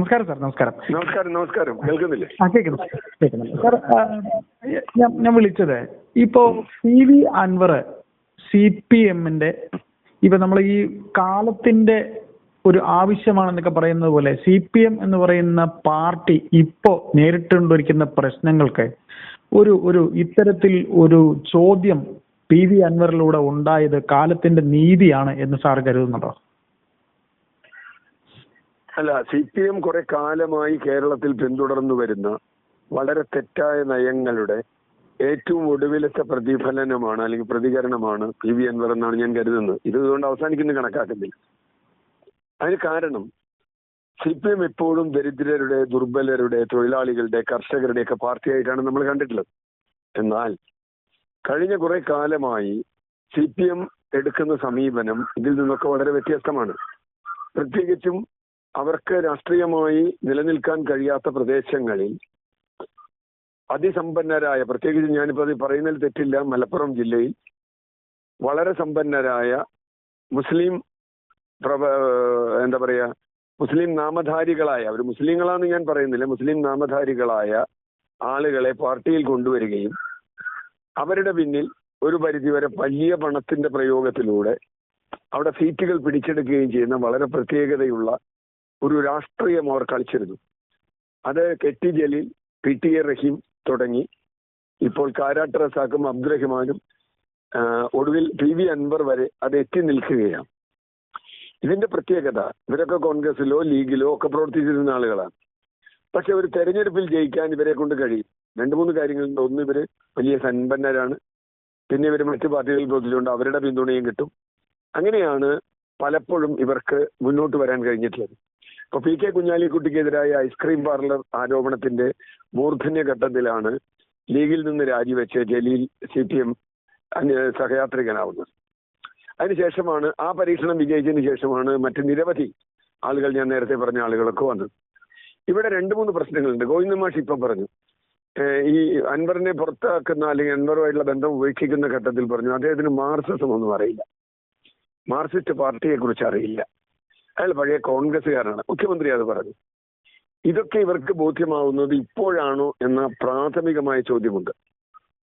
നമസ്കാരം സാർ നമസ്കാരം. നമസ്കാരം നമസ്കാരം. കേൾക്കുന്നില്ലേ? ആ കേൾക്കുന്നു. കേൾക്കുന്നുണ്ട് സാർ ഞാൻ ഞാൻ വിളിച്ചത് ഇപ്പോ P V Anvar C P എമ്മിന്റെ ഇപ്പൊ നമ്മൾ ഈ കാലത്തിന്റെ ഒരു ആവശ്യമാണെന്നൊക്കെ പറയുന്നത് പോലെ സി പി എം എന്ന് പറയുന്ന പാർട്ടി ഇപ്പോ നേരിട്ടുകൊണ്ടിരിക്കുന്ന പ്രശ്നങ്ങൾക്ക് ഒരു ഒരു ഇത്തരത്തിൽ ഒരു ചോദ്യം പി വി അൻവറിലൂടെ ഉണ്ടായത് കാലത്തിന്റെ നീതിയാണ് എന്ന് സാർ കരുതുന്നുണ്ടോ? അല്ല സി പി എം കുറെ കാലമായി കേരളത്തിൽ പിന്തുടർന്നു വരുന്ന വളരെ തെറ്റായ നയങ്ങളുടെ ഏറ്റവും ഒടുവിലത്തെ പ്രതിഫലനമാണ് അല്ലെങ്കിൽ പ്രതികരണമാണ് പി വി അൻവർ എന്നാണ് ഞാൻ കരുതുന്നത്. ഇത് ഇതുകൊണ്ട് അവസാനിക്കുന്ന കണക്കാക്കുന്നില്ല. അതിന് കാരണം സി പി എം എപ്പോഴും ദരിദ്രരുടെ ദുർബലരുടെ തൊഴിലാളികളുടെ കർഷകരുടെ ഒക്കെ പാർട്ടിയായിട്ടാണ് നമ്മൾ കണ്ടിട്ടുള്ളത്. എന്നാൽ കഴിഞ്ഞ കുറെ കാലമായി സി പി എം എടുക്കുന്ന സമീപനം ഇതിൽ നിന്നൊക്കെ വളരെ വ്യത്യസ്തമാണ്. പ്രത്യേകിച്ചും അവർക്ക് രാഷ്ട്രീയമായി നിലനിൽക്കാൻ കഴിയാത്ത പ്രദേശങ്ങളിൽ അതിസമ്പന്നരായ പ്രത്യേകിച്ച് ഞാനിപ്പോൾ അത് പറയുന്നതിൽ തെറ്റില്ല മലപ്പുറം ജില്ലയിൽ വളരെ സമ്പന്നരായ മുസ്ലിം എന്താ പറയുക മുസ്ലിം നാമധാരികളായ അവർ മുസ്ലിങ്ങളാന്ന് ഞാൻ പറയുന്നില്ല മുസ്ലിം നാമധാരികളായ ആളുകളെ പാർട്ടിയിൽ കൊണ്ടുവരികയും അവരുടെ പിന്നിൽ ഒരു പരിധിവരെ വലിയ പണത്തിന്റെ പ്രയോഗത്തിലൂടെ അവിടെ സീറ്റുകൾ പിടിച്ചെടുക്കുകയും ചെയ്യുന്ന വളരെ പ്രത്യേകതയുള്ള ഒരു രാഷ്ട്രീയം അവർ കളിച്ചിരുന്നു. അത് കെട്ടി Jaleel P T A Rahim തുടങ്ങി. ഇപ്പോൾ കാരാട്ട് റസാക്കും അബ്ദുറഹിമാനും ഒടുവിൽ പി വി അൻവർ വരെ അത് എത്തി നിൽക്കുകയാണ്. ഇതിന്റെ പ്രത്യേകത ഇവരൊക്കെ കോൺഗ്രസിലോ ലീഗിലോ ഒക്കെ പ്രവർത്തിച്ചിരുന്ന ആളുകളാണ്. പക്ഷെ ഒരു തെരഞ്ഞെടുപ്പിൽ ജയിക്കാൻ ഇവരെ കൊണ്ട് കഴിയും. രണ്ട് മൂന്ന് കാര്യങ്ങളുണ്ട്. ഒന്ന് ഇവർ വലിയ സമ്പന്നരാണ്. പിന്നെ ഇവർ മറ്റ് പാർട്ടികളിൽ പ്രവർത്തിച്ചുകൊണ്ട് അവരുടെ പിന്തുണയും കിട്ടും. അങ്ങനെയാണ് പലപ്പോഴും ഇവർക്ക് മുന്നോട്ട് വരാൻ കഴിഞ്ഞിട്ടുള്ളത്. ഇപ്പൊ പി കെ കുഞ്ഞാലിക്കുട്ടിക്കെതിരായ ഐസ്ക്രീം പാർലർ ആരോപണത്തിന്റെ മൂർധന്യ ഘട്ടത്തിലാണ് ലീഗിൽ നിന്ന് രാജിവെച്ച് ജലീൽ സി പി എം സഹയാത്രികനാവുന്നത് അതിനുശേഷമാണ് ആ പരീക്ഷണം വിജയിച്ചതിന് ശേഷമാണ് മറ്റ് നിരവധി ആളുകൾ ഞാൻ നേരത്തെ പറഞ്ഞ ആളുകളൊക്കെ വന്നത്. ഇവിടെ രണ്ട് മൂന്ന് പ്രശ്നങ്ങളുണ്ട്. ഗോവിന്ദ മാഷ് ഇപ്പം പറഞ്ഞു ഈ അൻവറിനെ പുറത്താക്കുന്ന അല്ലെങ്കിൽ അൻവറുമായിട്ടുള്ള ബന്ധം ഉപേക്ഷിക്കുന്ന ഘട്ടത്തിൽ പറഞ്ഞു അദ്ദേഹത്തിന് മാർക്സിസം ഒന്നും അറിയില്ല. മാർക്സിസ്റ്റ് പാർട്ടിയെ കുറിച്ച് അറിയില്ല. അയാൾ പഴയ കോൺഗ്രസ്സുകാരനാണ്. മുഖ്യമന്ത്രി അത് പറഞ്ഞു. ഇതൊക്കെ ഇവർക്ക് ബോധ്യമാവുന്നത് ഇപ്പോഴാണോ എന്ന പ്രാഥമികമായ ചോദ്യമുണ്ട്.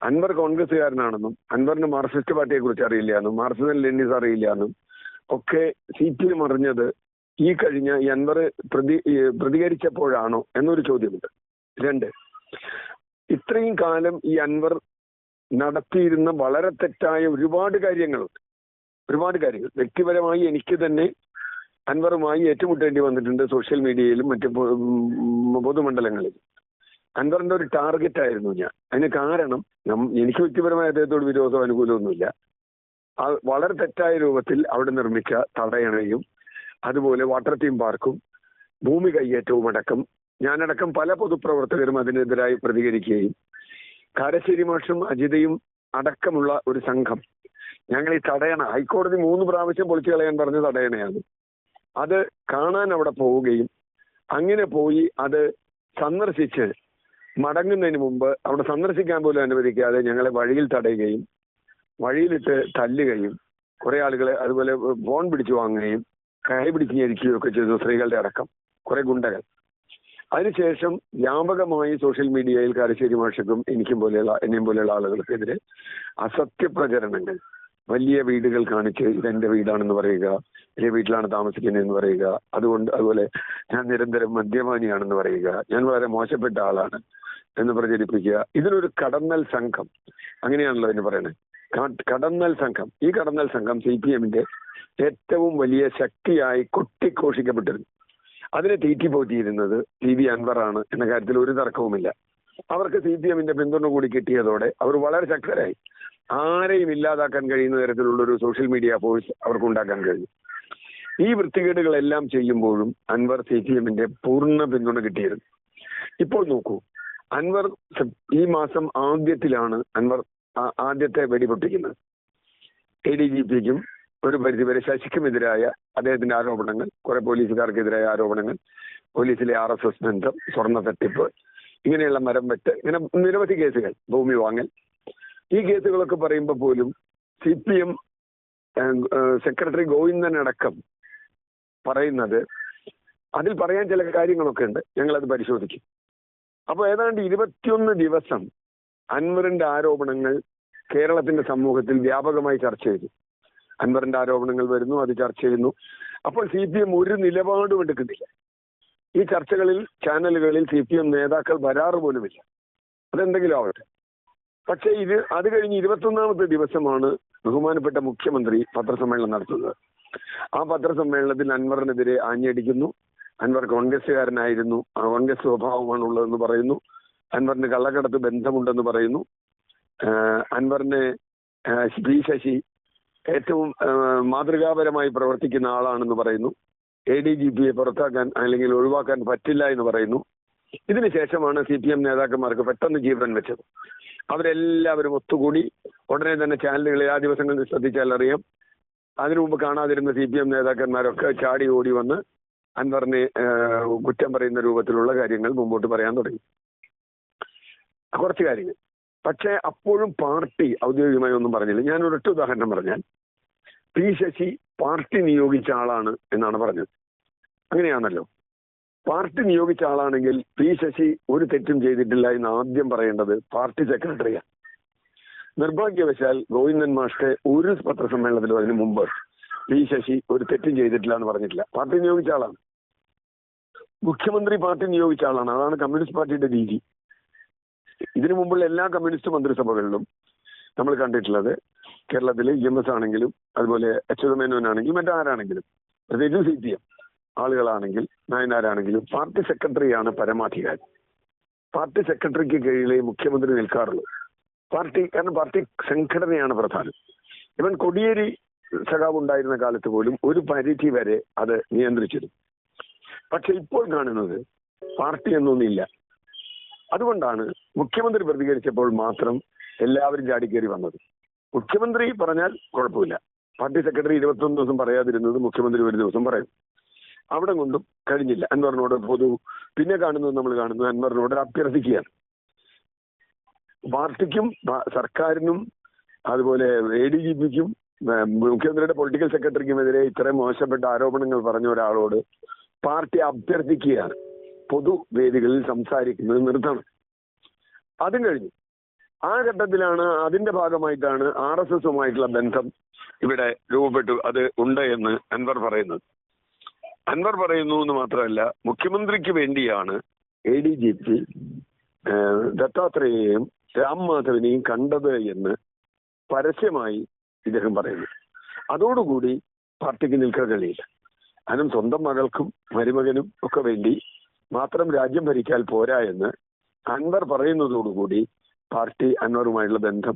അൻവർ കോൺഗ്രസ്സുകാരനാണെന്നും അൻവറിന് മാർക്സിസ്റ്റ് പാർട്ടിയെ കുറിച്ച് അറിയില്ല എന്നും മാർക്സിസം ലെനിസ് അറിയില്ല എന്നും ഒക്കെ സി പി എം അറിഞ്ഞത് ഈ കഴിഞ്ഞ ഈ അൻവർ പ്രതി പ്രതികരിച്ചപ്പോഴാണോ എന്നൊരു ചോദ്യമുണ്ട്. രണ്ട് ഇത്രയും കാലം ഈ അൻവർ നടത്തിയിരുന്ന വളരെ തെറ്റായ ഒരുപാട് കാര്യങ്ങളുണ്ട്. ഒരുപാട് കാര്യങ്ങൾ. വ്യക്തിപരമായി എനിക്ക് തന്നെ അൻവറുമായി ഏറ്റുമുട്ടേണ്ടി വന്നിട്ടുണ്ട് സോഷ്യൽ മീഡിയയിലും മറ്റ് പൊതുമണ്ഡലങ്ങളിൽ അൻവറിന്റെ ഒരു ടാർഗറ്റ് ആയിരുന്നു ഞാൻ. അതിന് കാരണം എനിക്ക് വ്യക്തിപരമായ അദ്ദേഹത്തോട് വിരോധം അനുകൂലമൊന്നുമില്ല. വളരെ തെറ്റായ രൂപത്തിൽ അവിടെ നിർമ്മിച്ച തടയണയും അതുപോലെ വാട്ടർ തീം പാർക്കും ഭൂമി കയ്യേറ്റവും അടക്കം ഞാനടക്കം പല പൊതുപ്രവർത്തകരും അതിനെതിരായി പ്രതികരിക്കുകയും കാരശ്ശേരി മാഷും അജിതയും അടക്കമുള്ള ഒരു സംഘം ഞങ്ങൾ ഈ തടയണ ഹൈക്കോടതി മൂന്ന് പ്രാവശ്യം പൊളിച്ചു കളയാൻ പറഞ്ഞ തടയണയാണ്. അത് കാണാൻ അവിടെ പോവുകയും അങ്ങനെ പോയി അത് സന്ദർശിച്ച് മടങ്ങുന്നതിന് മുമ്പ് അവിടെ സന്ദർശിക്കാൻ പോലും അനുവദിക്കാതെ ഞങ്ങളെ വഴിയിൽ തടയുകയും വഴിയിലിട്ട് തല്ലുകയും കുറെ ആളുകളെ അതുപോലെ ഫോൺ പിടിച്ചു വാങ്ങുകയും കൈ പിടിച്ച് ഞെരിക്കുകയും ഒക്കെ ചെയ്തു സ്ത്രീകളുടെ അടക്കം കുറെ ഗുണ്ടകൾ. അതിനുശേഷം വ്യാപകമായി സോഷ്യൽ മീഡിയയിൽ കാരശ്ശേരി മാഷക്കും എനിക്കും പോലെയുള്ള എന്നെയും പോലെയുള്ള ആളുകൾക്കെതിരെ അസത്യ പ്രചരണങ്ങൾ വലിയ വീടുകൾ കാണിച്ച് ഇതെന്റെ വീടാണെന്ന് പറയുക വലിയ വീട്ടിലാണ് താമസിക്കുന്നതെന്ന് പറയുക അതുകൊണ്ട് അതുപോലെ ഞാൻ നിരന്തരം മദ്യപാനിയാണെന്ന് പറയുക ഞാൻ വളരെ മോശപ്പെട്ട ആളാണ് എന്ന് പ്രചരിപ്പിക്കുക. ഇതിനൊരു കടന്നൽ സംഘം. അങ്ങനെയാണല്ലോ എന്ന് പറയുന്നത് കടന്നൽ സംഘം. ഈ കടന്നൽ സംഘം സി പി എമ്മിന്റെ ഏറ്റവും വലിയ ശക്തിയായി കൊട്ടിഘോഷിക്കപ്പെട്ടിരുന്നു. അതിനെ തീറ്റിപ്പോറ്റിയിരുന്നത് ടി വി അൻവറാണ് എന്ന കാര്യത്തിൽ ഒരു തർക്കവുമില്ല. അവർക്ക് സി പി എമ്മിന്റെ പിന്തുണ കൂടി കിട്ടിയതോടെ അവർ വളരെ ശക്തരായി. ആരെയും ഇല്ലാതാക്കാൻ കഴിയുന്ന തരത്തിലുള്ള ഒരു സോഷ്യൽ മീഡിയ ഫോഴ്സ് അവർക്ക് ഉണ്ടാക്കാൻ കഴിഞ്ഞു. ഈ വൃത്തികേടുകളെല്ലാം ചെയ്യുമ്പോഴും അൻവർ സി പി എമ്മിന്റെ പൂർണ പിന്തുണ കിട്ടിയിരുന്നു. ഇപ്പോൾ നോക്കൂ അൻവർ ഈ മാസം ആദ്യത്തിലാണ് അൻവർ ആദ്യത്തെ വെടിപൊട്ടിക്കുന്നത്. എ ഡി ജി പിക്കും ഒരു പരിധിവരെ ശശിക്കുമെതിരായ അദ്ദേഹത്തിന്റെ ആരോപണങ്ങൾ കുറെ പോലീസുകാർക്കെതിരായ ആരോപണങ്ങൾ പോലീസിലെ ആർ എസ് എസ് ബന്ധം സ്വർണ തട്ടിപ്പ് ഇങ്ങനെയുള്ള മരം വെട്ട് ഇങ്ങനെ നിരവധി കേസുകൾ ഭൂമി വാങ്ങൽ. ഈ കേസുകളൊക്കെ പറയുമ്പോൾ പോലും C P M secretary Govindan അടക്കം പറയുന്നത് അതിൽ പറയാൻ ചില കാര്യങ്ങളൊക്കെ ഉണ്ട്. ഞങ്ങളത് പരിശോധിക്കും. അപ്പോൾ ഏതാണ്ട് ഇരുപത്തിയൊന്ന് ദിവസം അൻവറിന്റെ ആരോപണങ്ങൾ കേരളത്തിന്റെ സമൂഹത്തിൽ വ്യാപകമായി ചർച്ച ചെയ്തു. അൻവറിന്റെ ആരോപണങ്ങൾ വരുന്നു അത് ചർച്ച ചെയ്യുന്നു. അപ്പോൾ സി പി എം ഒരു നിലപാടും എടുക്കുന്നില്ല. ഈ ചർച്ചകളിൽ ചാനലുകളിൽ സി പി എം നേതാക്കൾ വരാറ് പോലുമില്ല. അതെന്തെങ്കിലും ആവട്ടെ. പക്ഷേ ഇത് അത് കഴിഞ്ഞ് ഇരുപത്തൊന്നാമത്തെ ദിവസമാണ് ബഹുമാനപ്പെട്ട മുഖ്യമന്ത്രി പത്രസമ്മേളനം നടത്തുന്നത്. ആ പത്രസമ്മേളനത്തിൽ അൻവറിനെതിരെ ആഞ്ഞടിക്കുന്നു. അൻവർ കോൺഗ്രസ്സുകാരനായിരുന്നു. കോൺഗ്രസ് സ്വഭാവമാണ് ഉള്ളതെന്ന് പറയുന്നു. അൻവറിന് കള്ളക്കടത്ത് ബന്ധമുണ്ടെന്ന് പറയുന്നു. അൻവറിനെ പി ശശി ഏറ്റവും മാതൃകാപരമായി പ്രവർത്തിക്കുന്ന ആളാണെന്ന് പറയുന്നു. എ ഡി ജി പിയെ പുറത്താക്കാൻ അല്ലെങ്കിൽ ഒഴിവാക്കാൻ പറ്റില്ല എന്ന് പറയുന്നു. ഇതിനുശേഷമാണ് സി പി എം നേതാക്കന്മാർക്ക് പെട്ടെന്ന് ജീവൻ വെച്ചത്. അവരെല്ലാവരും ഒത്തുകൂടി ഉടനെ തന്നെ ചാനലുകളിൽ ആ ദിവസങ്ങളിൽ ശ്രദ്ധിച്ചാൽ അറിയാം. അതിനു മുമ്പ് കാണാതിരുന്ന സി പി എം നേതാക്കന്മാരൊക്കെ ചാടി ഓടി വന്ന് അൻവറിനെ കുറ്റം പറയുന്ന രൂപത്തിലുള്ള കാര്യങ്ങൾ മുമ്പോട്ട് പറയാൻ തുടങ്ങി. കുറച്ച് കാര്യങ്ങൾ. പക്ഷേ അപ്പോഴും പാർട്ടി ഔദ്യോഗികമായി ഒന്നും പറഞ്ഞില്ല. ഞാൻ ഒരൊറ്റ ഉദാഹരണം പറഞ്ഞാൽ പി ശശി പാർട്ടി നിയോഗിച്ച ആളാണ് എന്നാണ് പറഞ്ഞത്. അങ്ങനെയാണല്ലോ. പാർട്ടി നിയോഗിച്ച ആളാണെങ്കിൽ പി ശശി ഒരു തെറ്റും ചെയ്തിട്ടില്ല എന്ന് ആദ്യം പറയേണ്ടത് പാർട്ടി സെക്രട്ടറിയാണ് നിർഭാഗ്യവശാൽ ഗോവിന്ദൻ മാഷ്ടെ ഒരു പത്രസമ്മേളനത്തിലും അതിനു മുമ്പ് പി ശശി ഒരു തെറ്റും ചെയ്തിട്ടില്ല എന്ന് പറഞ്ഞിട്ടില്ല. പാർട്ടി നിയോഗിച്ച ആളാണ്. മുഖ്യമന്ത്രി പാർട്ടി നിയോഗിച്ച ആളാണ്. അതാണ് കമ്മ്യൂണിസ്റ്റ് പാർട്ടിയുടെ രീതി. ഇതിനു മുമ്പുള്ള എല്ലാ കമ്മ്യൂണിസ്റ്റ് മന്ത്രിസഭകളിലും നമ്മൾ കണ്ടിട്ടുള്ളത് കേരളത്തിൽ ഇ എം എസ് ആണെങ്കിലും അതുപോലെ അച്യുതമേനോനാണെങ്കിലും മറ്റാരാണെങ്കിലും പ്രത്യേകിച്ചും സി പി എം ആളുകളാണെങ്കിൽ നായനാരാണെങ്കിലും പാർട്ടി സെക്രട്ടറിയാണ് പരമാധികാരി. പാർട്ടി സെക്രട്ടറിക്ക് കീഴിലെ മുഖ്യമന്ത്രി നിൽക്കാറുള്ളൂ. പാർട്ടി കാരണം പാർട്ടി സംഘടനയാണ് പ്രധാനം. ഇവൻ കൊടിയേരി സഖാവ് ഉണ്ടായിരുന്ന കാലത്ത് പോലും ഒരു പരിധി വരെ അത് നിയന്ത്രിച്ചിരുന്നു. പക്ഷെ ഇപ്പോൾ കാണുന്നത് പാർട്ടി എന്നൊന്നില്ല. അതുകൊണ്ടാണ് മുഖ്യമന്ത്രി പ്രതികരിച്ചപ്പോൾ മാത്രം എല്ലാവരും ചാടിക്കേറി വന്നത്. മുഖ്യമന്ത്രി പറഞ്ഞാൽ കുഴപ്പമില്ല. പാർട്ടി സെക്രട്ടറി ഇരുപത്തൊന്ന് ദിവസം പറയാതിരുന്നത് മുഖ്യമന്ത്രി ഒരു ദിവസം പറയും. അവിടെ കൊണ്ടും കഴിഞ്ഞില്ല. അൻവറിനോട് പൊതു പിന്നെ കാണുന്നത് നമ്മൾ കാണുന്നത് അൻവറിനോട് അഭ്യർത്ഥിക്കുകയാണ്. പാർട്ടിക്കും സർക്കാരിനും അതുപോലെ എ ഡി ജി പിക്കും മുഖ്യമന്ത്രിയുടെ പൊളിറ്റിക്കൽ സെക്രട്ടറിക്കുമെതിരെ ഇത്രയും മോശപ്പെട്ട ആരോപണങ്ങൾ പറഞ്ഞ ഒരാളോട് പാർട്ടി അഭ്യർത്ഥിക്കുകയാണ്. പൊതുവേദികളിൽ സംസാരിക്കുന്നത് നിർത്തണം. അതും കഴിഞ്ഞു. ആ ഘട്ടത്തിലാണ് അതിന്റെ ഭാഗമായിട്ടാണ് ആർ എസ് എസുമായിട്ടുള്ള ബന്ധം ഇവിടെ രൂപപ്പെട്ടു അത് ഉണ്ട് എന്ന് അൻവർ പറയുന്നത്. അൻവർ പറയുന്നു എന്ന് മാത്രമല്ല മുഖ്യമന്ത്രിക്ക് വേണ്ടിയാണ് എ ഡി ജി പി ദത്താത്രേയെയും രാം മാധവനെയും കണ്ടത് എന്ന് പരസ്യമായി ഇദ്ദേഹം പറയുന്നു. അതോടുകൂടി പാർട്ടിക്ക് നിൽക്കാൻ കഴിയില്ല. അതിനും സ്വന്തം മകൾക്കും മരുമകനും ഒക്കെ വേണ്ടി മാത്രം രാജ്യം ഭരിക്കാൻ പോരാ എന്ന് അൻവർ പറയുന്നതോടുകൂടി പാർട്ടി അൻവറുമായുള്ള ബന്ധം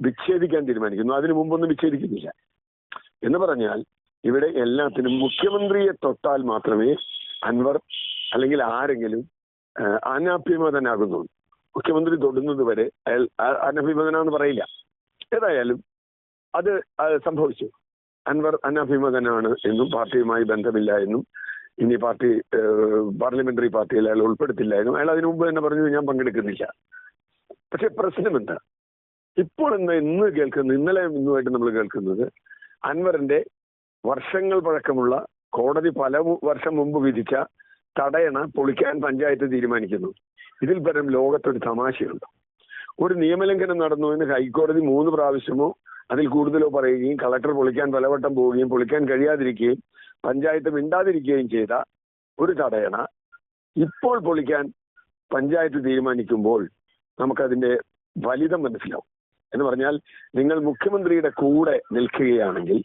വിച്ഛേദിക്കാൻ തീരുമാനിക്കുന്നു. അതിനു മുമ്പൊന്നും വിച്ഛേദിക്കുന്നില്ല. എന്ന് പറഞ്ഞാൽ ഇവിടെ എല്ലാത്തിനും മുഖ്യമന്ത്രിയെ തൊട്ടാൽ മാത്രമേ അൻവർ അല്ലെങ്കിൽ ആരെങ്കിലും അനാഭ്യമതനാകുന്നുള്ളൂ മുഖ്യമന്ത്രി തൊടുന്നത് വരെ അയാൾ അനഭിമതനാന്ന് പറയില്ല. ഏതായാലും അത് സംഭവിച്ചു. അൻവർ അനഭിമതനാണ് എന്നും പാർട്ടിയുമായി ബന്ധമില്ല എന്നും ഇനി പാർട്ടി പാർലമെന്ററി പാർട്ടിയിൽ അയാൾ ഉൾപ്പെടുത്തില്ല എന്നും അയാൾ അതിനു മുമ്പ് തന്നെ പറഞ്ഞു ഞാൻ പങ്കെടുക്കുന്നില്ല. പക്ഷെ പ്രശ്നം എന്താ ഇപ്പോൾ ഇന്ന് ഇന്ന് കേൾക്കുന്നത് ഇന്നലെ ഇന്നുമായിട്ട് നമ്മൾ കേൾക്കുന്നത് അൻവറിന്റെ വർഷങ്ങൾ പഴക്കമുള്ള കോടതി പല വർഷം മുമ്പ് വിധിച്ച തടയണ പൊളിക്കാൻ പഞ്ചായത്ത് തീരുമാനിക്കുന്നു. ഇതിൽ പരം ലോകത്തൊരു തമാശയുണ്ട്. ഒരു നിയമലംഘനം നടന്നു എന്ന് ഹൈക്കോടതി മൂന്ന് പ്രാവശ്യമോ അതിൽ കൂടുതലോ പറയുകയും കളക്ടർ പൊളിക്കാൻ പലവട്ടം പോവുകയും പൊളിക്കാൻ കഴിയാതിരിക്കുകയും പഞ്ചായത്ത് മിണ്ടാതിരിക്കുകയും ചെയ്ത ഒരു തടയണ ഇപ്പോൾ പൊളിക്കാൻ പഞ്ചായത്ത് തീരുമാനിക്കുമ്പോൾ നമുക്കതിന്റെ ഫലിതം മനസ്സിലാവും. എന്ന് പറഞ്ഞാൽ നിങ്ങൾ മുഖ്യമന്ത്രിയുടെ കൂടെ നിൽക്കുകയാണെങ്കിൽ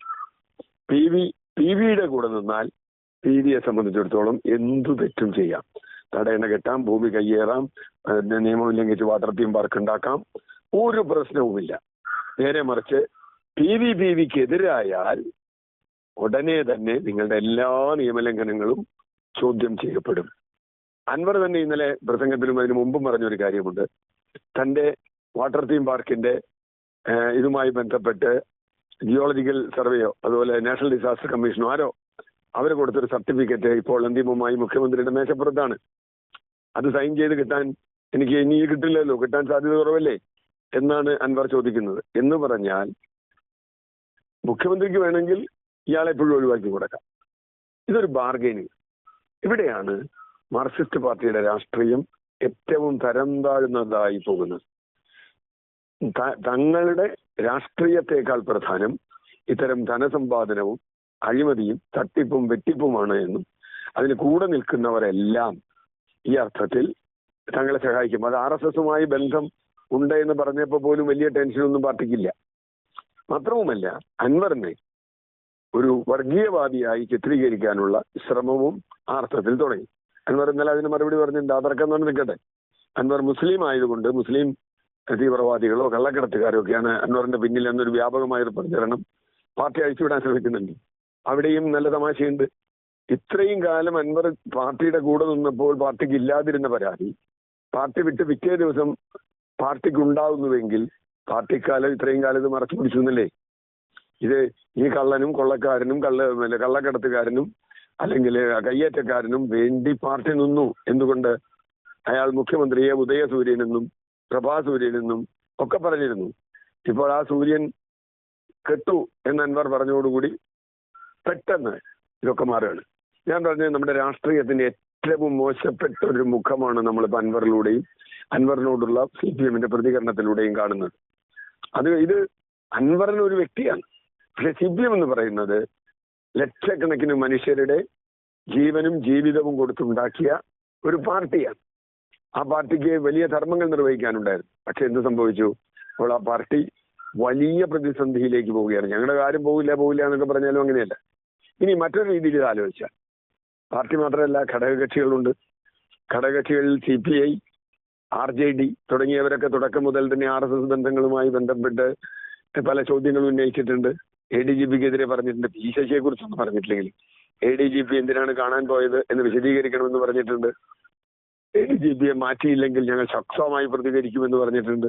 പി വി പി വിയുടെ കൂടെ നിന്നാൽ പി വിയെ സംബന്ധിച്ചിടത്തോളം എന്തു തെറ്റും ചെയ്യാം. തടയണ കെട്ടാം ഭൂമി കയ്യേറാം നിയമം ലംഘിച്ച് വാട്ടർ തീം പാർക്ക് ഉണ്ടാക്കാം ഒരു പ്രശ്നവുമില്ല. നേരെ മറിച്ച് പി വി പി വിക്കെതിരായാൽ ഉടനെ തന്നെ നിങ്ങളുടെ എല്ലാ നിയമലംഘനങ്ങളും ചോദ്യം ചെയ്യപ്പെടും. അൻവർ തന്നെ ഇന്നലെ പ്രസംഗത്തിലും അതിനു മുമ്പും പറഞ്ഞൊരു കാര്യമുണ്ട്. തന്റെ വാട്ടർ തീം പാർക്കിന്റെ ഇതുമായി ബന്ധപ്പെട്ട് ജിയോളജിക്കൽ സർവേയോ അതുപോലെ നാഷണൽ ഡിസാസ്റ്റർ കമ്മീഷനോ ആരോ അവർ കൊടുത്തൊരു സർട്ടിഫിക്കറ്റ് ഇപ്പോൾ അന്തിമമായി മുഖ്യമന്ത്രിയുടെ മേശപ്പുറത്താണ്. അത് സൈൻ ചെയ്ത് കിട്ടാൻ എനിക്ക് ഇനി കിട്ടില്ലല്ലോ കിട്ടാൻ സാധ്യത കുറവല്ലേ എന്നാണ് അൻവർ ചോദിക്കുന്നത്. എന്ന് പറഞ്ഞാൽ മുഖ്യമന്ത്രിക്ക് വേണമെങ്കിൽ ഇയാളെ എപ്പോഴും ഒഴിവാക്കി കൊടുക്കാം. ഇതൊരു ബാർഗൈനിങ് ഇവിടെയാണ് മാർക്സിസ്റ്റ് പാർട്ടിയുടെ രാഷ്ട്രീയം ഏറ്റവും തരം താഴ്ന്നതായി പോകുന്നത് തങ്ങളുടെ രാഷ്ട്രീയത്തെക്കാൾ പ്രധാനം ഇത്തരം ധനസമ്പാദനവും അഴിമതിയും തട്ടിപ്പും വെട്ടിപ്പുമാണ് എന്നും അതിന് കൂടെ നിൽക്കുന്നവരെല്ലാം ഈ അർത്ഥത്തിൽ തങ്ങളെ സഹായിക്കും. അത് ആർ എസ് എസുമായി ബന്ധം ഉണ്ട് എന്ന് പറഞ്ഞപ്പോൾ പോലും വലിയ ടെൻഷനൊന്നും പാർട്ടിക്കില്ല. മാത്രവുമല്ല അൻവറിനെ ഒരു വർഗീയവാദിയായി ചിത്രീകരിക്കാനുള്ള ശ്രമവും ആ അർത്ഥത്തിൽ തുടങ്ങി. അൻവർ ഇന്നലെ അതിന് മറുപടി പറഞ്ഞിട്ടുണ്ട്. അതർക്കം തന്നെ നിൽക്കട്ടെ. അൻവർ മുസ്ലിം ആയതുകൊണ്ട് മുസ്ലിം തീവ്രവാദികളോ കള്ളക്കടത്തുകാരോ ഒക്കെയാണ് അൻവറിന്റെ പിന്നിൽ എന്നൊരു വ്യാപകമായ ഒരു പ്രചരണം പാർട്ടി അഴിച്ചുവിടാൻ ശ്രമിക്കുന്നുണ്ട്. അവിടെയും നല്ല തമാശയുണ്ട്. ഇത്രയും കാലം അൻവർ പാർട്ടിയുടെ കൂടെ നിന്നപ്പോൾ പാർട്ടിക്ക് ഇല്ലാതിരുന്ന പരാതി പാർട്ടി വിട്ട് പിറ്റേ ദിവസം പാർട്ടിക്ക് ഉണ്ടാവുന്നുവെങ്കിൽ പാർട്ടിക്കാലം ഇത്രയും കാലം ഇത് മറച്ചു പിടിച്ചു എന്നല്ലേ? ഇത് ഈ കള്ളനും കൊള്ളക്കാരനും കള്ള കള്ളക്കടത്തുകാരനും അല്ലെങ്കിൽ കയ്യേറ്റക്കാരനും വേണ്ടി പാർട്ടി നിന്നു എന്തുകൊണ്ട് അയാൾ മുഖ്യമന്ത്രിയെ ഉദയസൂര്യനെന്നും പ്രഭാസൂര്യനെന്നും ഒക്കെ പറഞ്ഞിരുന്നു. ഇപ്പോൾ ആ സൂര്യൻ കെട്ടു എന്ന് അൻവർ പറഞ്ഞതോടുകൂടി പെട്ടെന്ന് ഇതൊക്കെ മാറുകയാണ്. ഞാൻ പറഞ്ഞത് നമ്മുടെ രാഷ്ട്രീയത്തിന്റെ ഏറ്റവും മോശപ്പെട്ട ഒരു മുഖമാണ് നമ്മൾ അൻവറിലൂടെയും അൻവറിനോടുള്ള സി പി എമ്മിന്റെ പ്രതികരണത്തിലൂടെയും കാണുന്നത്. അത് ഇത് അൻവറിന് ഒരു വ്യക്തിയാണ്. പക്ഷെ സി പി എം എന്ന് പറയുന്നത് ലക്ഷക്കണക്കിന് മനുഷ്യരുടെ ജീവനും ജീവിതവും കൊടുത്തുണ്ടാക്കിയ ഒരു പാർട്ടിയാണ്. ആ പാർട്ടിക്ക് വലിയ ധർമ്മങ്ങൾ നിർവഹിക്കാനുണ്ടായിരുന്നു. പക്ഷെ എന്ത് സംഭവിച്ചു? അപ്പോൾ ആ പാർട്ടി വലിയ പ്രതിസന്ധിയിലേക്ക് പോവുകയാണ്. ഞങ്ങളുടെ കാര്യം പോകില്ല പോകില്ല എന്നൊക്കെ പറഞ്ഞാലും അങ്ങനെയല്ല. ഇനി മറ്റൊരു രീതിയിൽ ഇത് ആലോചിച്ചാൽ പാർട്ടി മാത്രമല്ല ഘടകകക്ഷികളുണ്ട്. ഘടകകക്ഷികളിൽ C P I R J D തുടങ്ങിയവരൊക്കെ തുടക്കം മുതൽ തന്നെ ആർ എസ് എസ് ബന്ധങ്ങളുമായി ബന്ധപ്പെട്ട് പല ചോദ്യങ്ങളും ഉന്നയിച്ചിട്ടുണ്ട്. എ ഡി ജി പിക്കെതിരെ പറഞ്ഞിട്ടുണ്ട് പി ശശിയെ കുറിച്ചൊന്നും പറഞ്ഞിട്ടില്ലെങ്കിൽ. എ ഡി ജി പി എന്തിനാണ് കാണാൻ പോയത് എന്ന് വിശദീകരിക്കണമെന്ന് പറഞ്ഞിട്ടുണ്ട്. എ ഡി ജി പിയെ മാറ്റിയില്ലെങ്കിൽ ഞങ്ങൾ ശക്തമായി പ്രതികരിക്കുമെന്ന് പറഞ്ഞിട്ടുണ്ട്.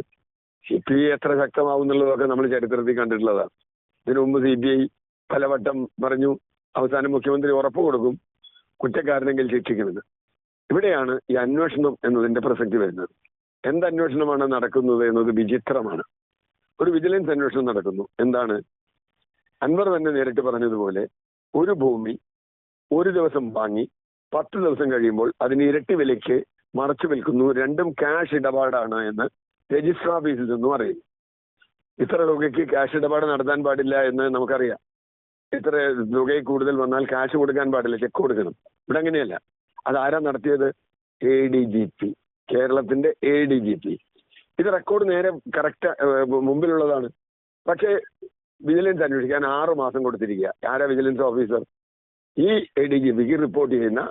സി പി ഐ എത്ര ശക്തമാവും എന്നുള്ളതൊക്കെ നമ്മൾ ചരിത്രത്തിൽ കണ്ടിട്ടുള്ളതാണ്. ഇതിനു മുമ്പ് സി ബി ഐ പലവട്ടം പറഞ്ഞു അവസാനം മുഖ്യമന്ത്രി ഉറപ്പ് കൊടുക്കും കുറ്റക്കാരനെങ്കിൽ ശിക്ഷിക്കുമെന്ന്. ഇവിടെയാണ് ഈ അന്വേഷണം എന്നതിന്റെ പ്രസക്തി വരുന്നത്. എന്ത് അന്വേഷണമാണ് നടക്കുന്നത് എന്നത് വിചിത്രമാണ്. ഒരു വിജിലൻസ് അന്വേഷണം നടക്കുന്നു. എന്താണ്? അൻവർ തന്നെ നേരിട്ട് പറഞ്ഞതുപോലെ ഒരു ഭൂമി ഒരു ദിവസം വാങ്ങി പത്ത് ദിവസം കഴിയുമ്പോൾ അതിന് ഇരട്ടി വിലയ്ക്ക് മറച്ചു വിൽക്കുന്നു. രണ്ടും ക്യാഷ് ഇടപാടാണ് എന്ന് രജിസ്റ്റർ ഓഫീസിൽ നിന്നും അറിയും. ഇത്ര തുകയ്ക്ക് ക്യാഷ് ഇടപാട് നടത്താൻ പാടില്ല എന്ന് നമുക്കറിയാം. ഇത്ര തുകയിൽ കൂടുതൽ വന്നാൽ ക്യാഷ് കൊടുക്കാൻ പാടില്ല ചെക്ക് കൊടുക്കണം. ഇവിടെ അങ്ങനെയല്ല. അത് ആരാ നടത്തിയത്? എ ഡി ജി പി കേരളത്തിന്റെ എ ഡി ജി പി ഇത് റെക്കോർഡ് നേരെ കറക്റ്റ് മുമ്പിലുള്ളതാണ്. പക്ഷേ വിജിലൻസ് അന്വേഷിക്കാൻ ആറ് മാസം കൊടുത്തിരിക്കുക. ആരാ വിജിലൻസ് ഓഫീസർ? ഈ എ ഡി ജി പിക്ക് റിപ്പോർട്ട് ചെയ്യുന്ന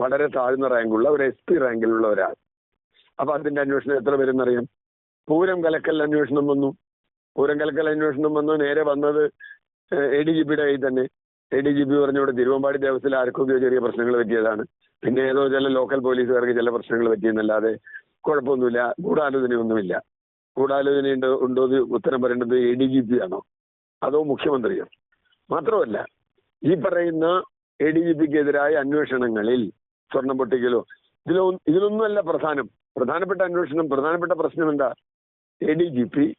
വളരെ താഴ്ന്ന റാങ്കുള്ള ഒരു എസ് പി റാങ്കിലുള്ള ഒരാൾ. അപ്പൊ അതിന്റെ അന്വേഷണം എത്ര പേരെന്നറിയാം? പൂരം കലക്കൽ അന്വേഷണം വന്നു. പൂരം കലക്കൽ അന്വേഷണം വന്നു. നേരെ വന്നത് എ ഡി ജി പിയുടെ കയ്യിൽ തന്നെ. എ ഡി ജി പി പറഞ്ഞവിടെ തിരുവമ്പാടി ദേവസ്ഥയിൽ ആർക്കൊക്കെയോ ചെറിയ പ്രശ്നങ്ങൾ പറ്റിയതാണ്. പിന്നെ ഏതോ ചില ലോക്കൽ പോലീസുകാർക്ക് ചില പ്രശ്നങ്ങൾ പറ്റിയെന്നല്ലാതെ കുഴപ്പമൊന്നുമില്ല. ഗൂഢാലോചനയൊന്നുമില്ല. ഗൂഢാലോചനയുണ്ട് ഉണ്ടോ എന്ന് ഉത്തരം പറയേണ്ടത് എ ഡി ജി പി ആണോ അതോ മുഖ്യമന്ത്രിയോ? മാത്രമല്ല ഈ പറയുന്ന എ ഡി ജി പിക്കെതിരായ അന്വേഷണങ്ങളിൽ സ്വർണം പൊട്ടിക്കലോ ഇതിലോ ഇതിലൊന്നുമല്ല പ്രധാനം. പ്രധാനപ്പെട്ട അന്വേഷണം പ്രധാനപ്പെട്ട പ്രശ്നം എന്താ? A D G P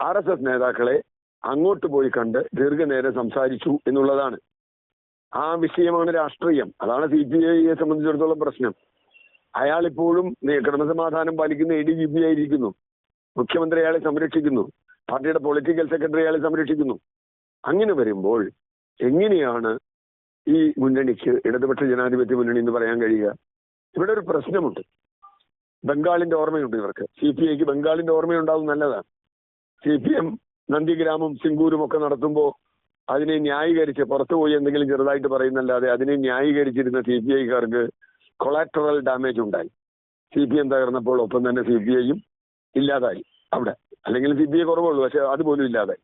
R S S നേതാക്കളെ അങ്ങോട്ട് പോയി കണ്ട് ദീർഘനേരം സംസാരിച്ചു എന്നുള്ളതാണ്. ആ വിഷയമാണ് രാഷ്ട്രീയം. അതാണ് സി പി ഐയെ സംബന്ധിച്ചിടത്തോളം പ്രശ്നം. അയാൾ ഇപ്പോഴും ക്രമസമാധാനം പാലിക്കുന്ന എ ഡി ജി പി ആയിരിക്കുന്നു. മുഖ്യമന്ത്രി അയാളെ സംരക്ഷിക്കുന്നു. പാർട്ടിയുടെ പൊളിറ്റിക്കൽ സെക്രട്ടറി അയാളെ സംരക്ഷിക്കുന്നു. അങ്ങനെ വരുമ്പോൾ എങ്ങനെയാണ് ഈ മുന്നണിക്ക് ഇടതുപക്ഷ ജനാധിപത്യ മുന്നണി എന്ന് പറയാൻ കഴിയുക? ഇവിടെ ഒരു പ്രശ്നമുണ്ട്. ബംഗാളിന്റെ ഓർമ്മയുണ്ട് ഇവർക്ക്. സി പി ഐക്ക് ബംഗാളിന്റെ ഓർമ്മയുണ്ടാവും നല്ലതാണ്. സി പി എം നന്ദിഗ്രാമും സിംഗൂരും ഒക്കെ നടത്തുമ്പോൾ അതിനെ ന്യായീകരിച്ച് പുറത്തുപോയി എന്തെങ്കിലും ചെറുതായിട്ട് പറയുന്നല്ലാതെ അതിനെ ന്യായീകരിച്ചിരുന്ന സി പി ഐക്കാർക്ക് കൊളാറ്ററൽ ഡാമേജ് ഉണ്ടായി. സി പി എം തകർന്നപ്പോൾ ഒപ്പം തന്നെ സി പി ഐയും ഇല്ലാതായി അവിടെ. അല്ലെങ്കിൽ സി പി ഐ കുറവുള്ളൂ പക്ഷെ അതുപോലും ഇല്ലാതെ.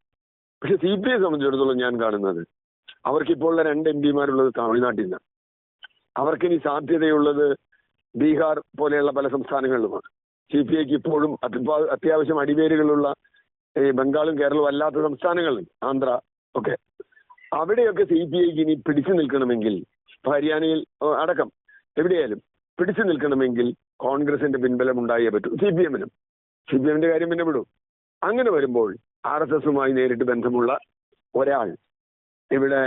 പക്ഷെ സി പി ഐ സംബന്ധിച്ചിടത്തോളം ഞാൻ കാണുന്നത് അവർക്കിപ്പോൾ ഉള്ള രണ്ട് എം പിമാരുള്ളത് തമിഴ്നാട്ടിൽ നിന്നാണ് അവർക്കിനി സാധ്യതയുള്ളത് ബീഹാർ പോലെയുള്ള പല സംസ്ഥാനങ്ങളിലുമാണ്. സി പി ഐക്ക് ഇപ്പോഴും അത്യ- അത്യാവശ്യം അടിവേരുകളുള്ള ഈ ബംഗാളും കേരളവും അല്ലാത്ത സംസ്ഥാനങ്ങളിൽ ആന്ധ്ര ഒക്കെ. അവിടെയൊക്കെ സി പി ഐക്ക് ഇനി പിടിച്ചു നിൽക്കണമെങ്കിൽ ഹരിയാനയിൽ അടക്കം എവിടെയായാലും പിടിച്ചു നിൽക്കണമെങ്കിൽ കോൺഗ്രസിന്റെ പിൻബലം ഉണ്ടായേ പറ്റൂ സി പി എമ്മിനും സി പി എമ്മിന്റെ കാര്യം പിന്നെ വിടും. അങ്ങനെ വരുമ്പോൾ ആർ എസ് എസുമായി നേരിട്ട് ബന്ധമുള്ള ഒരാൾ ഇവിടെ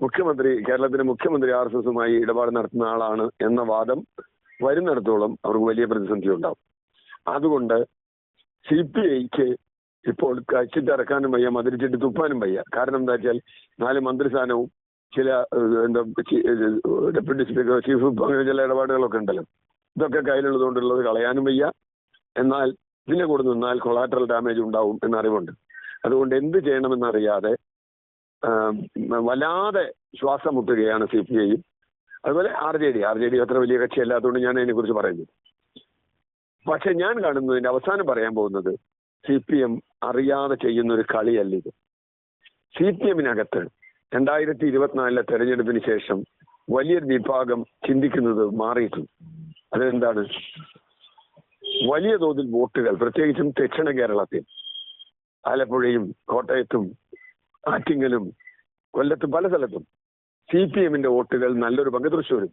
മുഖ്യമന്ത്രി കേരളത്തിലെ മുഖ്യമന്ത്രി ആർ എസ് എസുമായി ഇടപാട് നടത്തുന്ന ആളാണ് എന്ന വാദം വരുന്നിടത്തോളം അവർക്ക് വലിയ പ്രതിസന്ധി ഉണ്ടാവും. അതുകൊണ്ട് സി പി ഐക്ക് ഇപ്പോൾ കച്ചിട്ടിറക്കാനും വയ്യ മതിരിച്ചിട്ട് തുപ്പാനും വയ്യ. കാരണം എന്താ വെച്ചാൽ നാല് മന്ത്രിസ്ഥാനവും ചില എന്താ ഡെപ്യൂട്ടി സ്പീക്കർ ചീഫ് അങ്ങനെ ചില ഇടപാടുകളൊക്കെ ഉണ്ടല്ലോ. ഇതൊക്കെ കയ്യിലുള്ളത് കൊണ്ടുള്ളത് കളയാനും വയ്യ. എന്നാൽ ഇതിനെ കൂടെ നിന്നാൽ കൊളാറ്ററൽ ഡാമേജ് ഉണ്ടാവും എന്നറിവുണ്ട്. അതുകൊണ്ട് എന്ത് ചെയ്യണമെന്നറിയാതെ വല്ലാതെ ശ്വാസം മുട്ടുകയാണ് സി പി ഐയും. അതുപോലെ R J D R J D അത്ര വലിയ കക്ഷിയല്ലാത്തതുകൊണ്ട് ഞാൻ അതിനെക്കുറിച്ച് പറയുന്നു. പക്ഷെ ഞാൻ കാണുന്നതിന്റെ അവസാനം പറയാൻ പോകുന്നത് സി പി എം അറിയാതെ ചെയ്യുന്ന ഒരു കളിയല്ല ഇത് സി പി എമ്മിനകത്ത് രണ്ടായിരത്തി ഇരുപത്തിനാലിലെ തെരഞ്ഞെടുപ്പിന് ശേഷം വലിയൊരു വിഭാഗം ചിന്തിക്കുന്നത് മാറിയിട്ടുണ്ട്. അതെന്താണ്? വലിയ തോതിൽ വോട്ടുകൾ പ്രത്യേകിച്ചും ദക്ഷിണ കേരളത്തിൽ. ആലപ്പുഴയും കോട്ടയത്തും ആറ്റിങ്ങലും കൊല്ലത്തും പല സ്ഥലത്തും സി പി എമ്മിന്റെ വോട്ടുകൾ നല്ലൊരു പങ്ക്. തൃശ്ശൂരും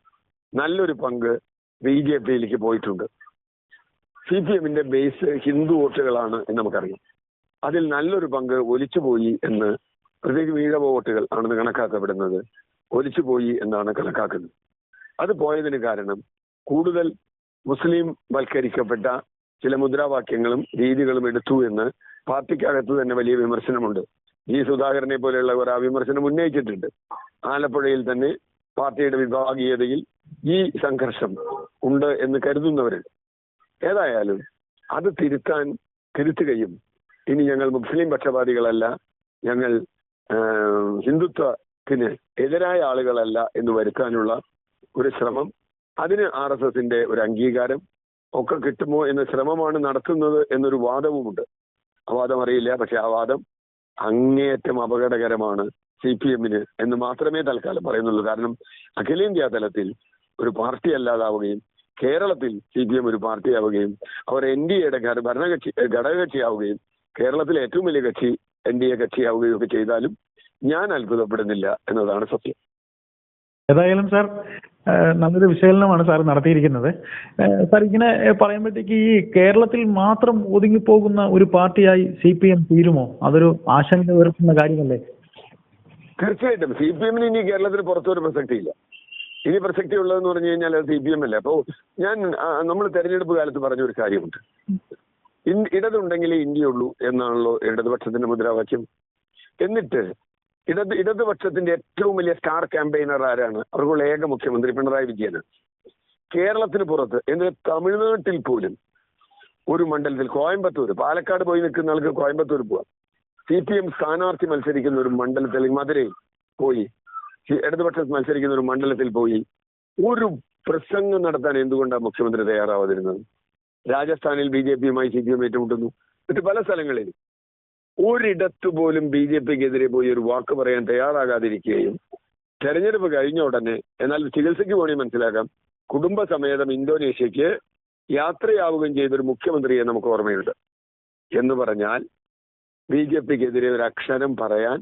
നല്ലൊരു പങ്ക് ബി ജെ പിയിലേക്ക് പോയിട്ടുണ്ട്. സി പി എമ്മിന്റെ ബേസ് ഹിന്ദു വോട്ടുകളാണ് എന്ന് നമുക്കറിയാം. അതിൽ നല്ലൊരു പങ്ക് ഒലിച്ചുപോയി എന്ന് പ്രത്യേകിച്ച് ഈഴവ വോട്ടുകൾ ആണെന്ന് കണക്കാക്കപ്പെടുന്നത് ഒലിച്ചുപോയി എന്നാണ് കണക്കാക്കുന്നത്. അത് പോയതിന് കാരണം കൂടുതൽ മുസ്ലിം വൽക്കരിക്കപ്പെട്ട ചില മുദ്രാവാക്യങ്ങളും രീതികളും എടുത്തു എന്ന് പാർട്ടിക്കകത്ത് തന്നെ വലിയ വിമർശനമുണ്ട്. ജി സുധാകരനെ പോലെയുള്ളവർ ആ വിമർശനം ഉന്നയിച്ചിട്ടുണ്ട്. ആലപ്പുഴയിൽ തന്നെ പാർട്ടിയുടെ വിഭാഗീയതയിൽ ഈ സംഘർഷം ഉണ്ട് എന്ന് കരുതുന്നവരുണ്ട് ഏതായാലും അത് തിരുത്താൻ തിരുത്തുകയും ഇനി ഞങ്ങൾ മുസ്ലിം പക്ഷപാതികളല്ല ഞങ്ങൾ ഹിന്ദുത്വത്തിന് എതിരായ ആളുകളല്ല എന്ന് വരുത്താനുള്ള ഒരു ശ്രമം അതിന് ആർ എസ് എസിന്റെ ഒരു അംഗീകാരം ഒക്കെ കിട്ടുമോ എന്ന ശ്രമമാണ് നടത്തുന്നത് എന്നൊരു വാദവുമുണ്ട്. ആ വാദം അറിയില്ല പക്ഷെ ആ വാദം അങ്ങേയറ്റം അപകടകരമാണ് സി പി എമ്മിന് എന്ന് മാത്രമേ തൽക്കാലം പറയുന്നുള്ളൂ. കാരണം അഖിലേന്ത്യാ തലത്തിൽ ഒരു പാർട്ടി അല്ലാതാവുകയും കേരളത്തിൽ സി പി എം ഒരു പാർട്ടിയാവുകയും അവർ എൻ ഡി എയുടെ ഭരണകക്ഷി ഘടകകക്ഷിയാവുകയും കേരളത്തിലെ ഏറ്റവും വലിയ കക്ഷി എൻ ഡി എ കക്ഷിയാവുകയും ഒക്കെ ചെയ്താലും ഞാൻ അത്ഭുതപ്പെടുന്നില്ല എന്നതാണ് സത്യം. ഏതായാലും സാർ നല്ലൊരു വിശകലനമാണ് സാർ നടത്തിയിരിക്കുന്നത്. സാർ ഇങ്ങനെ പറയുമ്പോഴത്തേക്ക് ഈ കേരളത്തിൽ മാത്രം ഒതുങ്ങിപ്പോകുന്ന ഒരു പാർട്ടിയായി സി പി എം തീരുമോ? അതൊരു ആശങ്ക ഉയർത്തുന്ന കാര്യമല്ലേ? തീർച്ചയായിട്ടും. സി പി എമ്മിന് ഇനി കേരളത്തിന് പുറത്തൊരു പ്രസക്തിയില്ല. ഇനി പ്രസക്തി ഉള്ളതെന്ന് പറഞ്ഞു കഴിഞ്ഞാൽ അത് സി പി എം അല്ലേ? അപ്പോൾ ഞാൻ നമ്മൾ തെരഞ്ഞെടുപ്പ് കാലത്ത് പറഞ്ഞ ഒരു കാര്യമുണ്ട്. ഇടതുണ്ടെങ്കിലേ ഇന്ത്യയുള്ളൂ എന്നാണല്ലോ ഇടതുപക്ഷത്തിന്റെ മുദ്രാവാക്യം. എന്നിട്ട് ഇടത് ഇടതുപക്ഷത്തിന്റെ ഏറ്റവും വലിയ സ്റ്റാർ ക്യാമ്പയിനർ ആരാണ്? അവർക്കുള്ള ഏക മുഖ്യമന്ത്രി പിണറായി വിജയനാണ്. കേരളത്തിന് പുറത്ത് എന്നിട്ട് തമിഴ്നാട്ടിൽ പോലും ഒരു മണ്ഡലത്തിൽ കോയമ്പത്തൂർ പാലക്കാട് പോയി നിൽക്കുന്ന ആൾക്ക് കോയമ്പത്തൂർ പോവാം. സി പി എം സ്ഥാനാർത്ഥി മത്സരിക്കുന്ന ഒരു മണ്ഡലത്തിൽ മധുരയിൽ പോയി ഇടതുപക്ഷ മത്സരിക്കുന്ന ഒരു മണ്ഡലത്തിൽ പോയി ഒരു പ്രസംഗം നടത്താൻ എന്തുകൊണ്ടാണ് മുഖ്യമന്ത്രി തയ്യാറാവാതിരുന്നത്? രാജസ്ഥാനിൽ ബി ജെ പിയുമായി സി പി എം ഏറ്റുമുട്ടുന്നു. മറ്റ് പല സ്ഥലങ്ങളിൽ ഒരിടത്ത് പോലും ബി ജെ പിക്കെതിരെ പോയി ഒരു വാക്ക് പറയാൻ തയ്യാറാകാതിരിക്കുകയും തെരഞ്ഞെടുപ്പ് കഴിഞ്ഞ ഉടനെ എന്നാൽ ചികിത്സയ്ക്ക് വേണ്ടി മനസ്സിലാക്കാം കുടുംബസമേതം ഇന്തോനേഷ്യക്ക് യാത്രയാവുകയും ചെയ്തൊരു മുഖ്യമന്ത്രിയെ നമുക്ക് ഓർമ്മയുണ്ട്. എന്ന് പറഞ്ഞാൽ ബി ജെ പിക്കെതിരെ ഒരു അക്ഷരം പറയാൻ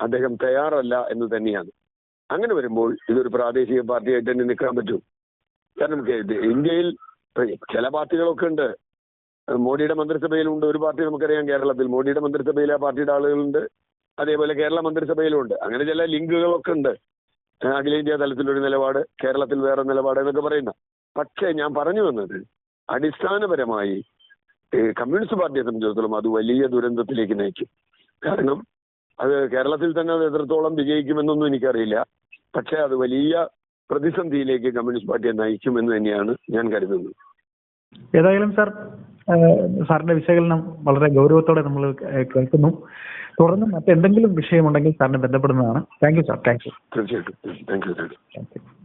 അദ്ദേഹം തയ്യാറല്ല എന്ന് തന്നെയാണ്. അങ്ങനെ വരുമ്പോൾ ഇതൊരു പ്രാദേശിക പാർട്ടിയായിട്ട് തന്നെ നിൽക്കാൻ പറ്റും. കാരണം ഇന്ത്യയിൽ ചില പാർട്ടികളൊക്കെ ഉണ്ട്. മോഡിയുടെ മന്ത്രിസഭയിലുണ്ട് ഒരു പാർട്ടി നമുക്കറിയാം കേരളത്തിൽ. മോഡിയുടെ മന്ത്രിസഭയിൽ ആ പാർട്ടിയുടെ ആളുകളുണ്ട്. അതേപോലെ കേരള മന്ത്രിസഭയിലുണ്ട് അങ്ങനെ ചില ലിങ്കുകളൊക്കെ ഉണ്ട്. അഖിലേന്ത്യാ തലത്തിലൊരു നിലപാട് കേരളത്തിൽ വേറെ നിലപാട് എന്നൊക്കെ പറയുന്ന. പക്ഷേ ഞാൻ പറഞ്ഞു വന്നത് അടിസ്ഥാനപരമായി കമ്മ്യൂണിസ്റ്റ് പാർട്ടിയെ സംബന്ധിച്ചിടത്തോളം അത് വലിയ ദുരന്തത്തിലേക്ക് നയിക്കും. കാരണം അത് കേരളത്തിൽ തന്നെ അത് എത്രത്തോളം വിജയിക്കുമെന്നൊന്നും എനിക്കറിയില്ല. പക്ഷേ അത് വലിയ പ്രതിസന്ധിയിലേക്ക് കമ്മ്യൂണിസ്റ്റ് പാർട്ടിയെ നയിക്കുമെന്ന് തന്നെയാണ് ഞാൻ കരുതുന്നത്. ഏതായാലും സാർ സാറിന്റെ വിശകലനം വളരെ ഗൗരവത്തോടെ നമ്മൾ കേൾക്കുന്നു. തുടർന്ന് മറ്റെന്തെങ്കിലും വിഷയമുണ്ടെങ്കിൽ സാറിനെ ബന്ധപ്പെടുന്നതാണ്. Thank you sir. Thank you. തീർച്ചയായിട്ടും. Thank you.